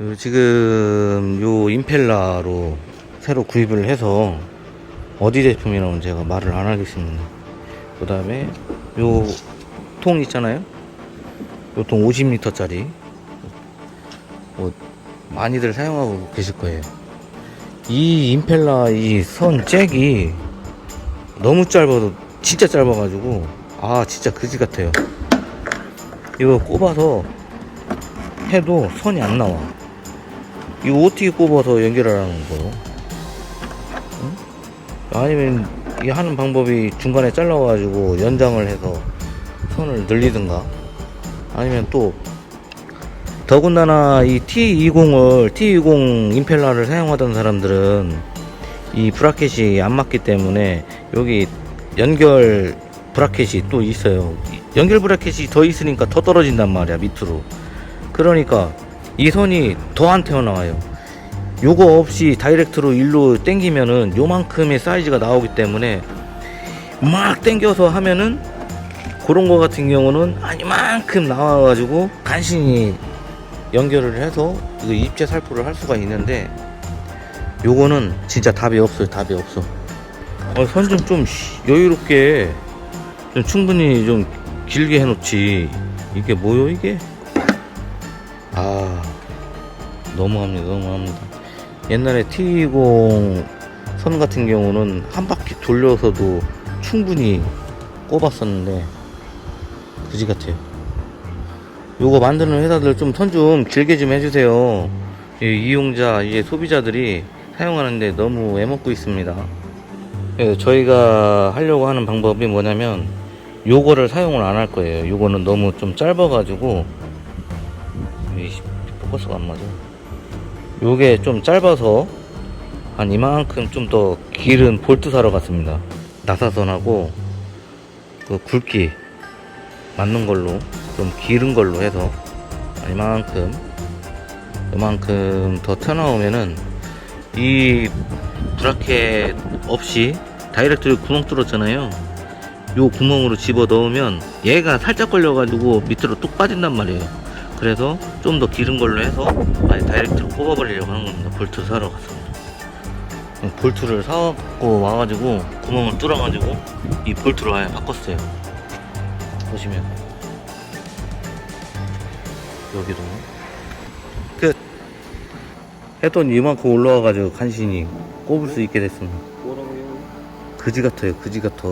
요 지금 요 임펠라로 새로 구입을 해서 어디 제품이라고는 제가 말을 안 하겠습니다. 그 다음에 요 통 있잖아요. 요 통 50리터짜리 뭐 많이들 사용하고 계실 거예요. 이 임펠라 이 선 잭이 너무 짧아도 진짜 짧아가지고 아 진짜 그지 같아요. 이거 꼽아서 해도 선이 안 나와. 이거 어떻게 꼽아서 연결하라는 거요? 응? 아니면 이 하는 방법이 중간에 잘라가지고 연장을 해서 선을 늘리든가 아니면 또 더군다나 이 T20을 T20 임펠러를 사용하던 사람들은 이 브라켓이 안 맞기 때문에 여기 연결 브라켓이 또 있어요. 연결 브라켓이 더 있으니까 더 떨어진단 말이야 밑으로. 그러니까 이 선이 더 안 튀어나와요. 요거 없이 다이렉트로 일로 당기면은 요만큼의 사이즈가 나오기 때문에 막 당겨서 하면은 그런 거 같은 경우는 한 이만큼 나와가지고 간신히 연결을 해서 이거 입체 살포를 할 수가 있는데 요거는 진짜 답이 없어요 답이 없어. 어, 선좀 좀 여유롭게 좀 충분히 좀 길게 해놓지. 이게 뭐요 이게? 아 너무합니다. 너무합니다. 옛날에 T20 선 같은 경우는 한 바퀴 돌려서도 충분히 꼽았었는데 그지 같아요. 요거 만드는 회사들 좀 선좀 길게 좀 해주세요. 이 이용자 이제 소비자들이 사용하는데 너무 애먹고 있습니다. 예, 저희가 하려고 하는 방법이 뭐냐면 요거를 사용을 안 할 거예요. 요거는 너무 좀 짧아 가지고 포커스가 안 맞아 요게 좀 짧아서 한 이만큼 좀 더 길은 볼트 사러 갔습니다. 나사선하고 그 굵기 맞는 걸로 좀 길은 걸로 해서 이만큼 이만큼 더 튀어나오면은 이 브라켓 없이 다이렉트로 구멍 뚫었잖아요. 요 구멍으로 집어 넣으면 얘가 살짝 걸려 가지고 밑으로 뚝 빠진단 말이에요 그래서 좀더 길은 걸로 해서 아예 다이렉트로 꼽아버리려고 하는 겁니다. 볼트 사러 갔습니다 볼트를 사갖고 와가지고 구멍을 뚫어가지고 이 볼트로 아예 바꿨어요. 보시면. 여기도. 끝 해돈 이만큼 올라와가지고 간신히 꼽을 수 있게 됐습니다? 그지 같아요 그지 같아